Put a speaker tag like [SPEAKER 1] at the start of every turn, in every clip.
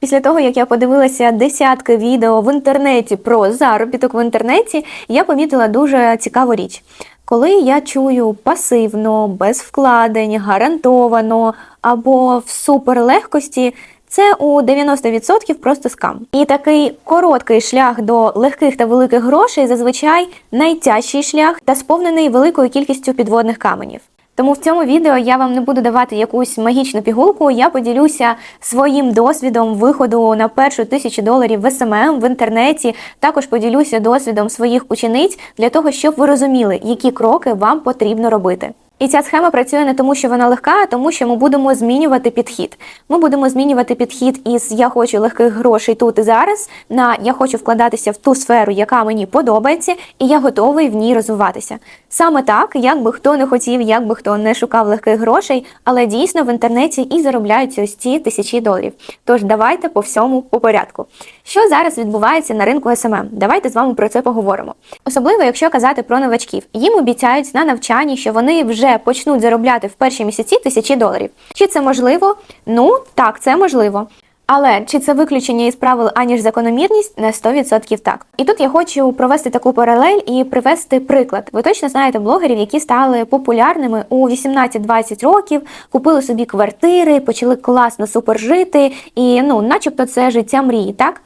[SPEAKER 1] Після того, як я подивилася десятки відео в інтернеті про заробіток в інтернеті, я помітила дуже цікаву річ. Коли я чую пасивно, без вкладень, гарантовано або в суперлегкості, це у 90% просто скам. І такий короткий шлях до легких та великих грошей зазвичай найтяжчий шлях та сповнений великою кількістю підводних каменів. Тому в цьому відео я вам не буду давати якусь магічну пігулку. Я поділюся своїм досвідом виходу на першу тисячу доларів в СММ в інтернеті. Також поділюся досвідом своїх учениць для того, щоб ви розуміли, які кроки вам потрібно робити. І ця схема працює не тому, що вона легка, а тому, що ми будемо змінювати підхід. Ми будемо змінювати підхід із я хочу легких грошей тут і зараз на я хочу вкладатися в ту сферу, яка мені подобається, і я готовий в ній розвиватися. Саме так, як би хто не хотів, як би хто не шукав легких грошей, але дійсно в інтернеті і заробляються ось ці тисячі доларів. Тож давайте по всьому по порядку. Що зараз відбувається на ринку СММ? Давайте з вами про це поговоримо. Особливо, якщо казати про новачків, їм обіцяють на навчанні, що вони вже почнуть заробляти в перші місяці тисячі доларів. Чи це можливо? Ну так, це можливо. Але чи це виключення із правил аніж закономірність на 100% так. І тут я хочу провести таку паралель і привести приклад. Ви точно знаєте блогерів, які стали популярними у 18-20 років, купили собі квартири, почали класно супер жити, і ну, начебто, це життя мрії, так?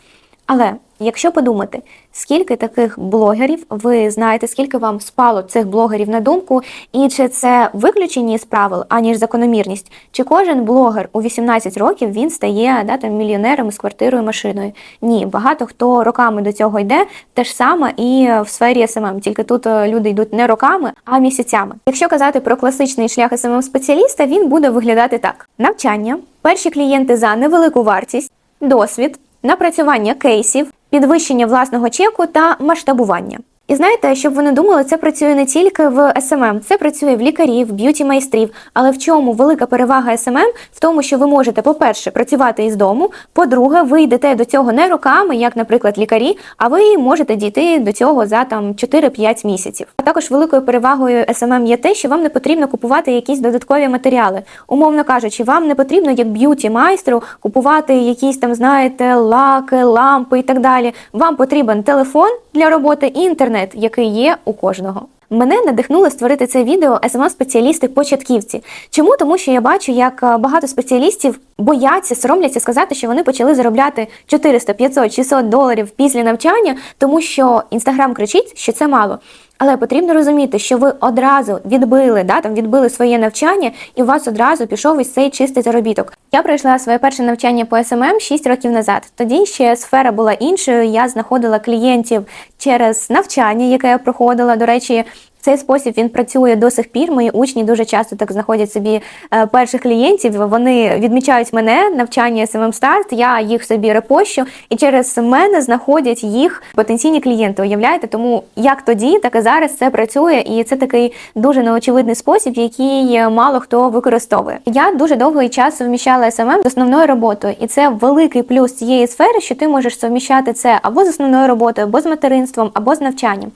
[SPEAKER 1] Але якщо подумати, скільки таких блогерів ви знаєте, скільки вам спало цих блогерів на думку, і чи це виключені з правил, аніж закономірність, чи кожен блогер у 18 років він стає да, там, мільйонером з квартирою, машиною? Ні, багато хто роками до цього йде, те ж саме і в сфері СММ. Тільки тут е, люди йдуть не роками, а місяцями. Якщо казати про класичний шлях СММ спеціаліста, він буде виглядати так: навчання, перші клієнти за невелику вартість, досвід напрацювання кейсів, підвищення власного чеку та масштабування. І знаєте, щоб ви не думали, це працює не тільки в SMM, це працює в лікарів, б'юті майстрів. Але в чому велика перевага SMM? В тому, що ви можете, по-перше, працювати із дому. По-друге, ви йдете до цього не роками, як, наприклад, лікарі, а ви можете дійти до цього за там 4-5 місяців. А також великою перевагою SMM є те, що вам не потрібно купувати якісь додаткові матеріали. Умовно кажучи, вам не потрібно як б'юті майстру купувати якісь там, знаєте, лаки, лампи і так далі. Вам потрібен телефон для роботи і інтернет який є у кожного. Мене надихнуло створити це відео smm спеціалісти початківці. Чому? Тому що я бачу, як е, багато спеціалістів бояться, соромляться сказати, що вони почали заробляти 400, 500, 600 доларів після навчання, тому що інстаграм кричить, що це мало. Але потрібно розуміти, що ви одразу відбили, да, там відбили своє навчання, і у вас одразу пішов із цей чистий заробіток. Я пройшла своє перше навчання по СММ 6 років назад. Тоді ще сфера була іншою. Я знаходила клієнтів через навчання, яке я проходила. До речі, цей спосіб він працює до сих пір. Мої учні дуже часто так знаходять собі е, перших клієнтів. Вони відмічають мене навчання SMM Start, Я їх собі репощу, і через мене знаходять їх потенційні клієнти. Уявляєте, тому як тоді, так і зараз це працює, і це такий дуже неочевидний спосіб, який мало хто використовує. Я дуже довгий час совміщала SMM з основною роботою, і це великий плюс цієї сфери, що ти можеш совміщати це або з основною роботою, або з материнством, або з навчанням.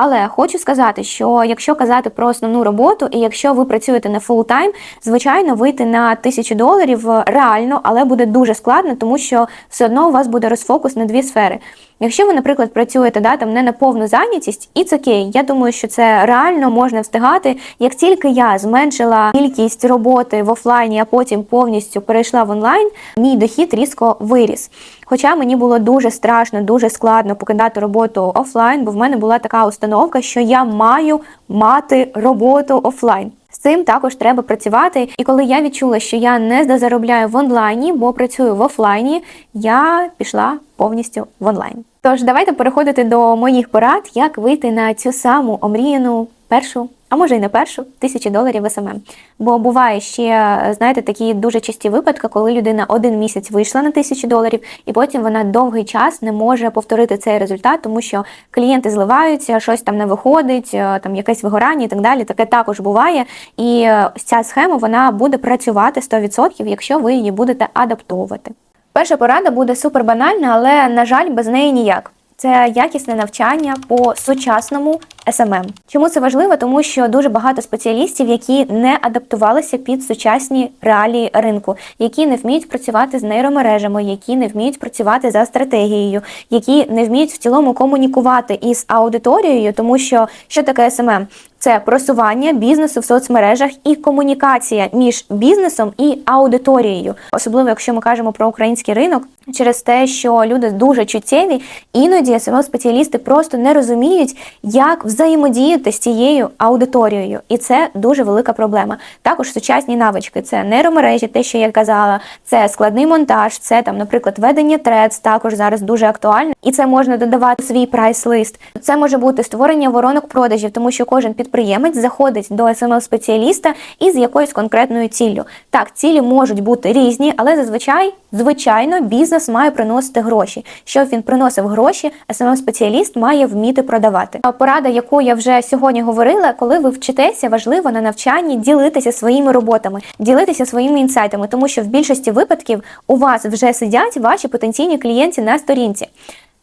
[SPEAKER 1] Але хочу сказати, що якщо казати про основну роботу, і якщо ви працюєте на фул тайм, звичайно, вийти на тисячу доларів реально, але буде дуже складно, тому що все одно у вас буде розфокус на дві сфери. Якщо ви, наприклад, працюєте да, там не на повну зайнятість, і це окей. Я думаю, що це реально можна встигати. Як тільки я зменшила кількість роботи в офлайні, а потім повністю перейшла в онлайн, мій дохід різко виріс. Хоча мені було дуже страшно, дуже складно покидати роботу офлайн, бо в мене була така установка, що я маю мати роботу офлайн. З цим також треба працювати. І коли я відчула, що я не дозаробляю в онлайні, бо працюю в офлайні, я пішла повністю в онлайн. Тож давайте переходити до моїх порад, як вийти на цю саму омріяну першу. А може й не першу тисячі доларів СММ. Бо буває ще, знаєте, такі дуже часті випадки, коли людина один місяць вийшла на тисячу доларів, і потім вона довгий час не може повторити цей результат, тому що клієнти зливаються, щось там не виходить, там якесь вигорання і так далі. Таке також буває. І ця схема вона буде працювати 100%, якщо ви її будете адаптовувати. Перша порада буде супер банальна, але, на жаль, без неї ніяк. це якісне навчання по сучасному SMM. Чому це важливо? Тому що дуже багато спеціалістів, які не адаптувалися під сучасні реалії ринку, які не вміють працювати з нейромережами, які не вміють працювати за стратегією, які не вміють в цілому комунікувати із аудиторією, тому що що таке SMM? Це просування бізнесу в соцмережах і комунікація між бізнесом і аудиторією, особливо якщо ми кажемо про український ринок, через те, що люди дуже чуттєві, іноді смо спеціалісти просто не розуміють, як взаємодіяти з цією аудиторією, і це дуже велика проблема. Також сучасні навички це нейромережі, те, що я казала, це складний монтаж, це там, наприклад, ведення трец, також зараз дуже актуально, і це можна додавати свій прайс-лист. Це може бути створення воронок продажів, тому що кожен підприємець заходить до смл спеціаліста із якоюсь конкретною ціллю. Так, цілі можуть бути різні, але зазвичай, звичайно, бізнес має приносити гроші. Щоб він приносив гроші, смл спеціаліст має вміти продавати. Порада, яку я вже сьогодні говорила, коли ви вчитеся, важливо на навчанні ділитися своїми роботами, ділитися своїми інсайтами, тому що в більшості випадків у вас вже сидять ваші потенційні клієнти на сторінці.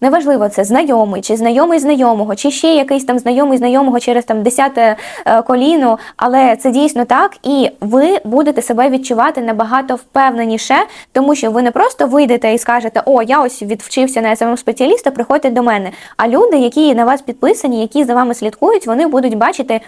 [SPEAKER 1] Неважливо, це знайомий, чи знайомий знайомого, чи ще якийсь там знайомий знайомого через там десяте е, коліно, але це дійсно так, і ви будете себе відчувати набагато впевненіше, тому що ви не просто вийдете і скажете, о, я ось відвчився на смм спеціаліста, приходьте до мене. А люди, які на вас підписані, які за вами слідкують, вони будуть бачити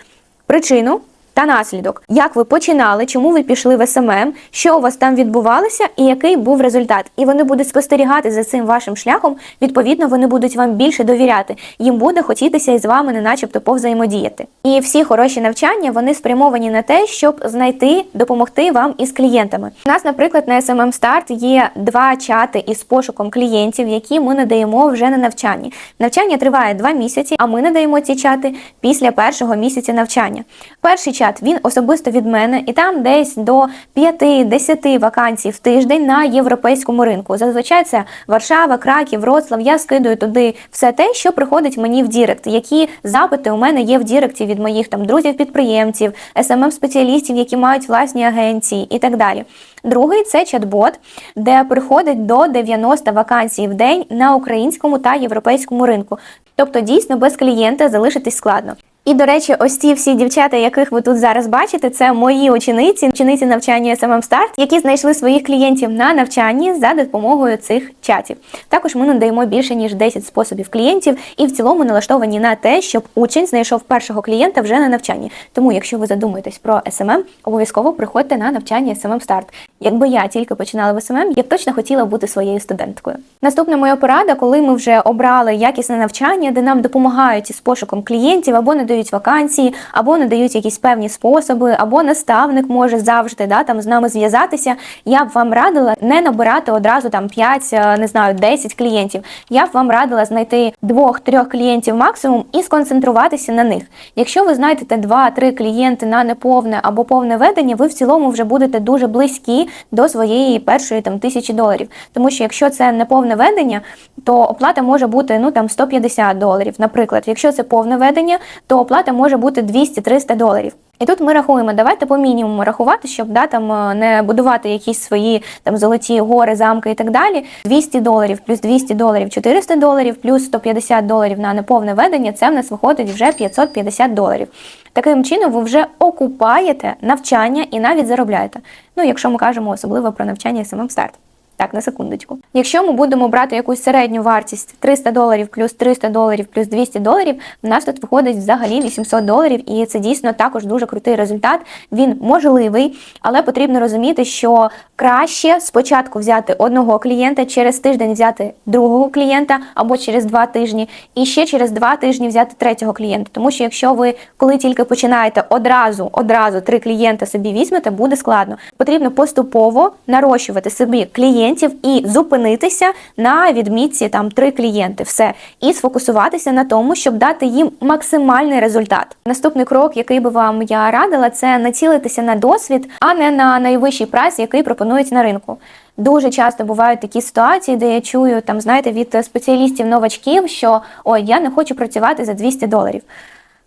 [SPEAKER 1] причину та наслідок, як ви починали, чому ви пішли в СММ, що у вас там відбувалося, і який був результат. І вони будуть спостерігати за цим вашим шляхом. Відповідно, вони будуть вам більше довіряти. Їм буде хотітися із вами, не начебто, повзаємодіяти. І всі хороші навчання вони спрямовані на те, щоб знайти, допомогти вам із клієнтами. У нас, наприклад, на SMM Start є два чати із пошуком клієнтів, які ми надаємо вже на навчанні. Навчання триває два місяці, а ми надаємо ці чати після першого місяця навчання. Перший чат він особисто від мене, і там десь до 5-10 вакансій в тиждень на європейському ринку. Зазвичай це Варшава, Краків, Вроцлав. Я скидую туди все те, що приходить мені в Дірект. Які запити у мене є в Діректі від моїх там друзів-підприємців, смм спеціалістів які мають власні агенції і так далі. Другий це чат-бот, де приходить до 90 вакансій в день на українському та європейському ринку. Тобто, дійсно без клієнта залишитись складно. І, до речі, ось ці всі дівчата, яких ви тут зараз бачите, це мої учениці, учениці навчання SMM Start, які знайшли своїх клієнтів на навчанні за допомогою цих чатів. Також ми надаємо більше ніж 10 способів клієнтів, і в цілому налаштовані на те, щоб учень знайшов першого клієнта вже на навчанні. Тому, якщо ви задумуєтесь про SMM, обов'язково приходьте на навчання SMM Start. Якби я тільки починала в SMM, я б точно хотіла бути своєю студенткою. Наступна моя порада, коли ми вже обрали якісне навчання, де нам допомагають із пошуком клієнтів або не дають вакансії, або надають якісь певні способи, або наставник може завжди да, там з нами зв'язатися. Я б вам радила не набирати одразу там 5, не знаю, 10 клієнтів. Я б вам радила знайти двох-трьох клієнтів максимум і сконцентруватися на них. Якщо ви знайдете 2-3 клієнти на неповне або повне ведення, ви в цілому вже будете дуже близькі до своєї першої там тисячі доларів. Тому що якщо це неповне ведення, то оплата може бути ну там 150 доларів. Наприклад, якщо це повне ведення, то оплата може бути 200-300 доларів. І тут ми рахуємо, давайте по мінімуму рахувати, щоб да, там, е, не будувати якісь свої там золоті гори, замки і так далі. 200 доларів плюс 200 доларів 400 доларів, плюс 150 доларів на неповне ведення, це в нас виходить вже 550 доларів. Таким чином, ви вже окупаєте навчання і навіть заробляєте. Ну, якщо ми кажемо особливо про навчання самим старт. Так, на секундочку. Якщо ми будемо брати якусь середню вартість 300 доларів плюс 300 доларів плюс 200 доларів, у нас тут виходить взагалі 800 доларів, і це дійсно також дуже крутий результат. Він можливий, але потрібно розуміти, що краще спочатку взяти одного клієнта, через тиждень взяти другого клієнта або через два тижні, і ще через два тижні взяти третього клієнта. Тому що якщо ви коли тільки починаєте одразу, одразу три клієнта собі візьмете, буде складно. Потрібно поступово нарощувати собі клієнтів і зупинитися на відмітці там три клієнти, все і сфокусуватися на тому, щоб дати їм максимальний результат. Наступний крок, який би вам я радила, це націлитися на досвід, а не на найвищий прайс, який пропонують на ринку. Дуже часто бувають такі ситуації, де я чую там, знаєте, від спеціалістів-новачків, що ой, я не хочу працювати за 200 доларів.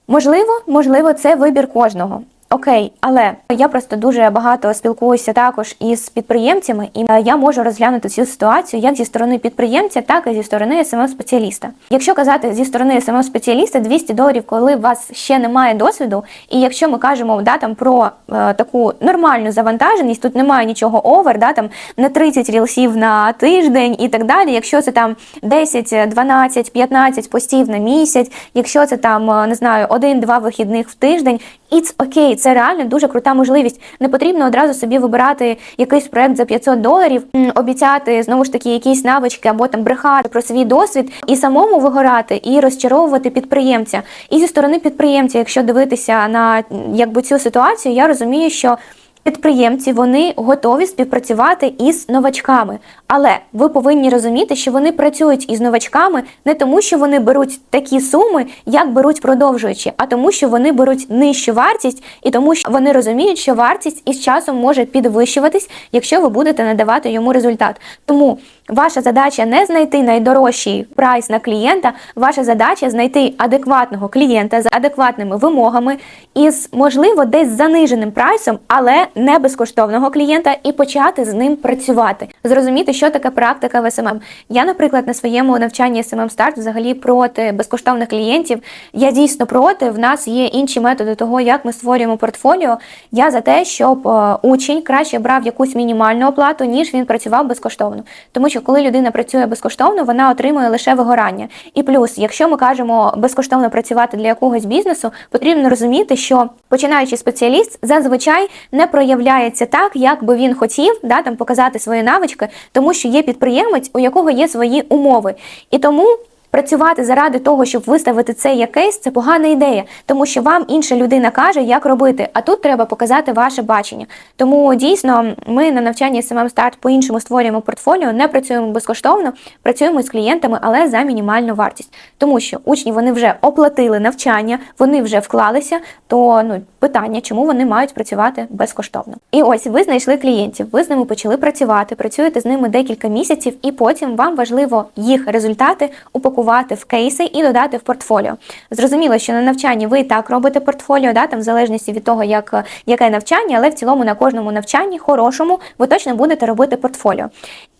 [SPEAKER 1] Можливо, можливо, це вибір кожного. Окей, але я просто дуже багато спілкуюся також із підприємцями, і е, я можу розглянути цю ситуацію як зі сторони підприємця, так і зі сторони смм спеціаліста. Якщо казати зі сторони смм спеціаліста 200 доларів, коли у вас ще немає досвіду, і якщо ми кажемо да, там, про е, таку нормальну завантаженість, тут немає нічого овер, да, там не 30 рілсів на тиждень і так далі. Якщо це там 10, 12, 15 постів на місяць, якщо це там е, не знаю, один-два вихідних в тиждень, It's окей, це реально дуже крута можливість. Не потрібно одразу собі вибирати якийсь проект за 500 доларів, обіцяти знову ж таки якісь навички або там брехати про свій досвід і самому вигорати і розчаровувати підприємця. І зі сторони підприємця, якщо дивитися на якби цю ситуацію, я розумію, що. Підприємці вони готові співпрацювати із новачками, але ви повинні розуміти, що вони працюють із новачками не тому, що вони беруть такі суми, як беруть продовжуючі, а тому, що вони беруть нижчу вартість, і тому, що вони розуміють, що вартість із часом може підвищуватись, якщо ви будете надавати йому результат. Тому ваша задача не знайти найдорожчий прайс на клієнта, ваша задача знайти адекватного клієнта з адекватними вимогами із, можливо, десь заниженим прайсом, але не безкоштовного клієнта, і почати з ним працювати, зрозуміти, що таке практика в СММ. Я, наприклад, на своєму навчанні SMM Start взагалі проти безкоштовних клієнтів. Я дійсно проти. В нас є інші методи того, як ми створюємо портфоліо. Я за те, щоб е, учень краще брав якусь мінімальну оплату, ніж він працював безкоштовно. Тому що коли людина працює безкоштовно, вона отримує лише вигорання. І плюс, якщо ми кажемо безкоштовно працювати для якогось бізнесу, потрібно розуміти, що починаючий спеціаліст зазвичай не проявляється так, як би він хотів, да, там показати свої навички, тому що є підприємець, у якого є свої умови. І тому. Працювати заради того, щоб виставити це як кейс, це погана ідея, тому що вам інша людина каже, як робити, а тут треба показати ваше бачення. Тому дійсно ми на навчанні SMM Start по-іншому створюємо портфоліо, не працюємо безкоштовно, працюємо з клієнтами, але за мінімальну вартість. Тому що учні вони вже оплатили навчання, вони вже вклалися. То ну питання, чому вони мають працювати безкоштовно? І ось ви знайшли клієнтів, ви з ними почали працювати, працюєте з ними декілька місяців, і потім вам важливо їх результати упакувати в кейси і додати в портфоліо. Зрозуміло, що на навчанні ви і так робите портфоліо, да, там в залежності від того, як, яке навчання, але в цілому на кожному навчанні, хорошому, ви точно будете робити портфоліо.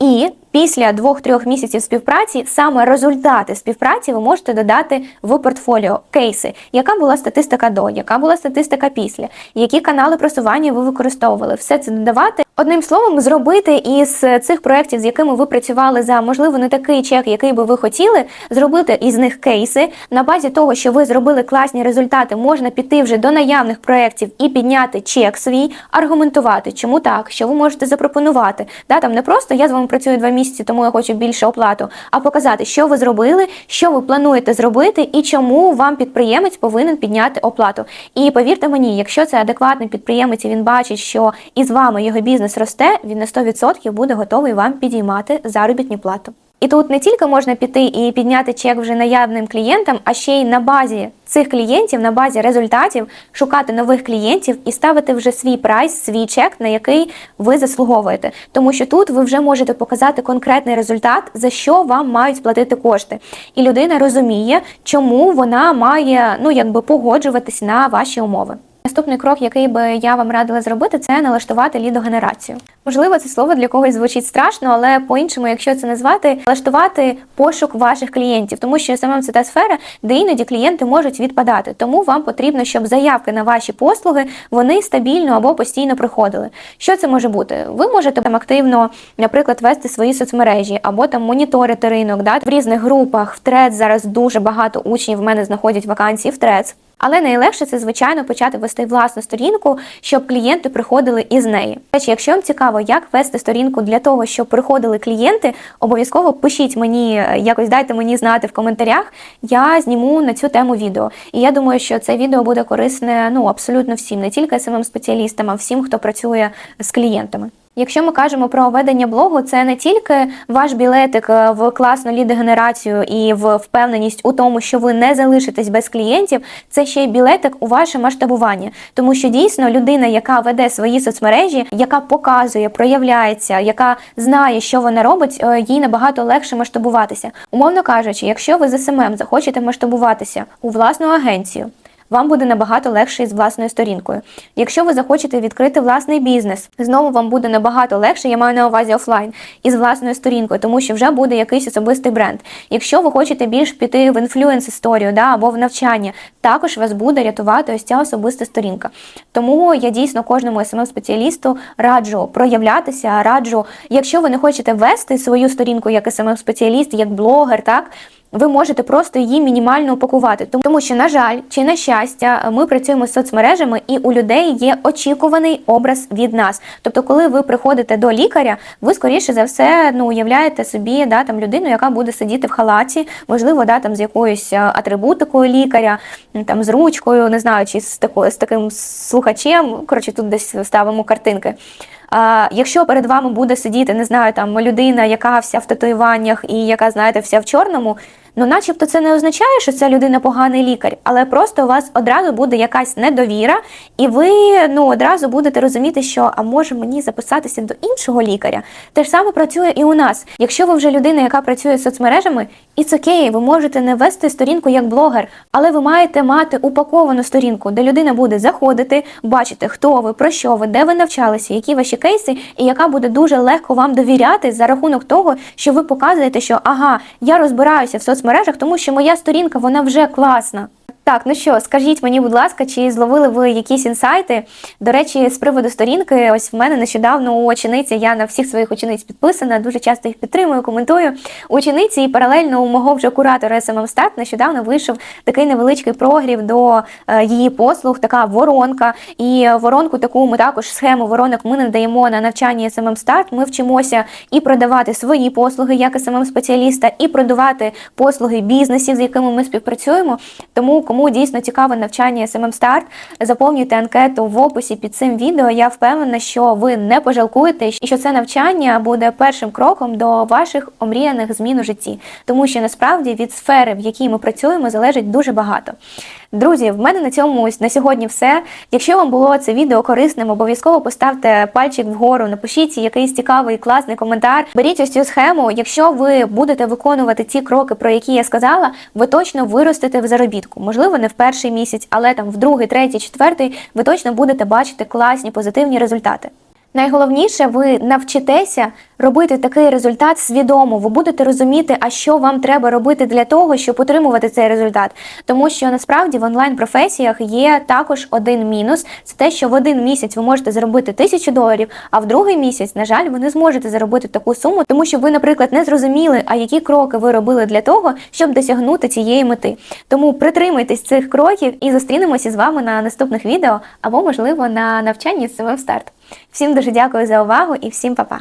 [SPEAKER 1] І після двох-трьох місяців співпраці саме результати співпраці ви можете додати в портфоліо кейси, яка була статистика до, яка була статистика після, які канали просування ви використовували. Все це додавати. Одним словом, зробити із цих проєктів, з якими ви працювали за можливо не такий чек, який би ви хотіли, зробити із них кейси. На базі того, що ви зробили класні результати, можна піти вже до наявних проєктів і підняти чек свій, аргументувати, чому так, що ви можете запропонувати. Да, там не просто я з вами працюю два місяці, тому я хочу більше оплату, а показати, що ви зробили, що ви плануєте зробити і чому вам підприємець повинен підняти оплату. І повірте мені, якщо це адекватний підприємець, і він бачить, що із вами його бізнес росте, він на 100% буде готовий вам підіймати заробітну плату. І тут не тільки можна піти і підняти чек вже наявним клієнтам, а ще й на базі цих клієнтів, на базі результатів шукати нових клієнтів і ставити вже свій прайс, свій чек, на який ви заслуговуєте. Тому що тут ви вже можете показати конкретний результат, за що вам мають платити кошти. І людина розуміє, чому вона має ну якби погоджуватись на ваші умови. Наступний крок, який би я вам радила зробити, це налаштувати лідогенерацію. Можливо, це слово для когось звучить страшно, але по-іншому, якщо це назвати, налаштувати пошук ваших клієнтів, тому що саме це та сфера, де іноді клієнти можуть відпадати. Тому вам потрібно, щоб заявки на ваші послуги вони стабільно або постійно приходили. Що це може бути? Ви можете там активно, наприклад, вести свої соцмережі або там моніторити ринок, да? в різних групах. В трец зараз дуже багато учнів в мене знаходять вакансії в трец. Але найлегше це, звичайно, почати вести власну сторінку, щоб клієнти приходили із неї. Речі, якщо вам цікаво, як вести сторінку для того, щоб приходили клієнти, обов'язково пишіть мені, е, якось дайте мені знати в коментарях. Я зніму на цю тему відео. І я думаю, що це відео буде корисне ну абсолютно всім, не тільки самим спеціалістам, а всім, хто працює з клієнтами. Якщо ми кажемо про ведення блогу, це не тільки ваш білетик е, в класну лідогенерацію і в впевненість у тому, що ви не залишитесь без клієнтів, це ще й білетик у ваше масштабування. Тому що дійсно людина, яка веде свої соцмережі, яка показує, проявляється, яка знає, що вона робить, е, їй набагато легше масштабуватися. Умовно кажучи, якщо ви з СММ захочете масштабуватися у власну агенцію. Вам буде набагато легше із власною сторінкою. Якщо ви захочете відкрити власний бізнес, знову вам буде набагато легше, я маю на увазі офлайн, із власною сторінкою, тому що вже буде якийсь особистий бренд. Якщо ви хочете більш піти в інфлюенс історію да, або в навчання, також вас буде рятувати ось ця особиста сторінка. Тому я дійсно кожному смм спеціалісту раджу проявлятися, раджу, якщо ви не хочете вести свою сторінку як смм спеціаліст як блогер, так. Ви можете просто її мінімально упакувати, тому що, на жаль, чи на щастя, ми працюємо з соцмережами, і у людей є очікуваний образ від нас. Тобто, коли ви приходите до лікаря, ви скоріше за все ну уявляєте собі да там людину, яка буде сидіти в халаті, можливо, да там з якоюсь атрибутикою лікаря, там з ручкою, не знаю, чи з такою з таким слухачем. Коротше, тут десь ставимо картинки. А, Якщо перед вами буде сидіти, не знаю, там людина, яка вся в татуюваннях і яка, знаєте, вся в чорному, ну начебто це не означає, що ця людина поганий лікар, але просто у вас одразу буде якась недовіра, і ви ну одразу будете розуміти, що а може мені записатися до іншого лікаря. Те ж саме працює і у нас. Якщо ви вже людина, яка працює з соцмережами, і це окей, ви можете не вести сторінку як блогер, але ви маєте мати упаковану сторінку, де людина буде заходити, бачити, хто ви, про що ви, де ви навчалися, які ваші кейси, і яка буде дуже легко вам довіряти за рахунок того, що ви показуєте, що ага, я розбираюся в соцмережах, тому що моя сторінка вона вже класна. Так, ну що, скажіть мені, будь ласка, чи зловили ви якісь інсайти? До речі, з приводу сторінки, ось в мене нещодавно у учениці, я на всіх своїх учениць підписана, дуже часто їх підтримую, коментую. У учениці і паралельно у мого вже куратора Start нещодавно вийшов такий невеличкий прогрів до е, її послуг, така воронка. І воронку таку ми також схему воронок ми надаємо на SMM Start. Ми вчимося і продавати свої послуги як SMM спеціаліста, і продавати послуги бізнесів, з якими ми співпрацюємо. Тому кому дійсно цікаве навчання SMM Start, заповнюйте анкету в описі під цим відео. Я впевнена, що ви не пожалкуєте і що це навчання буде першим кроком до ваших омріяних змін у житті, тому що насправді від сфери, в якій ми працюємо, залежить дуже багато. Друзі, в мене на цьому на сьогодні все. Якщо вам було це відео корисним, обов'язково поставте пальчик вгору, напишіть якийсь цікавий класний коментар. Беріть ось цю схему. Якщо ви будете виконувати ті кроки, про які я сказала, ви точно виростете в заробітку. Можливо, не в перший місяць, але там в другий, третій, четвертий ви точно будете бачити класні позитивні результати. Найголовніше, ви навчитеся робити такий результат свідомо. Ви будете розуміти, а що вам треба робити для того, щоб отримувати цей результат. Тому що насправді в онлайн-професіях є також один мінус: це те, що в один місяць ви можете заробити тисячу доларів, а в другий місяць, на жаль, ви не зможете заробити таку суму, тому що ви, наприклад, не зрозуміли, а які кроки ви робили для того, щоб досягнути цієї мети. Тому притримуйтесь цих кроків і зустрінемося з вами на наступних відео або, можливо, на навчанні з самим старт. Всім дуже дякую за увагу і всім па-па!